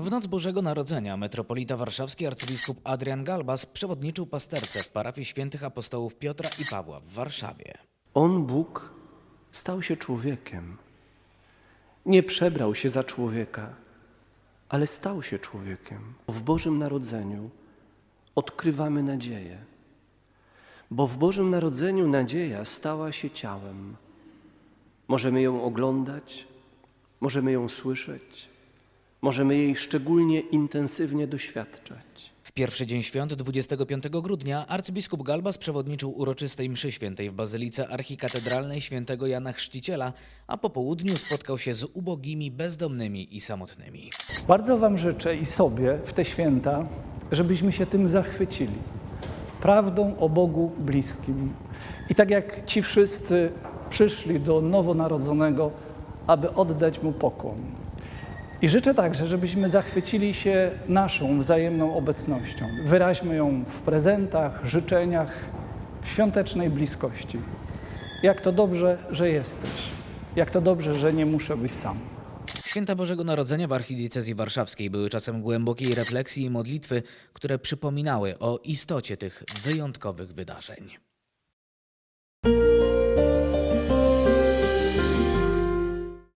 W noc Bożego Narodzenia metropolita warszawski arcybiskup Adrian Galbas przewodniczył pasterce w parafii świętych apostołów Piotra i Pawła w Warszawie. On, Bóg, stał się człowiekiem. Nie przebrał się za człowieka, ale stał się człowiekiem. W Bożym Narodzeniu odkrywamy nadzieję, bo w Bożym Narodzeniu nadzieja stała się ciałem. Możemy ją oglądać, możemy ją słyszeć, możemy jej szczególnie intensywnie doświadczać. W pierwszy dzień świąt 25 grudnia arcybiskup Galbas przewodniczył uroczystej mszy świętej w Bazylice Archikatedralnej świętego Jana Chrzciciela, a po południu spotkał się z ubogimi, bezdomnymi i samotnymi. Bardzo Wam życzę i sobie w te święta, żebyśmy się tym zachwycili. Prawdą o Bogu bliskim. I tak jak ci wszyscy przyszli do nowonarodzonego, aby oddać Mu pokłon. I życzę także, żebyśmy zachwycili się naszą wzajemną obecnością. Wyraźmy ją w prezentach, życzeniach, w świątecznej bliskości. Jak to dobrze, że jesteś. Jak to dobrze, że nie muszę być sam. Święta Bożego Narodzenia w archidiecezji warszawskiej były czasem głębokiej refleksji i modlitwy, które przypominały o istocie tych wyjątkowych wydarzeń.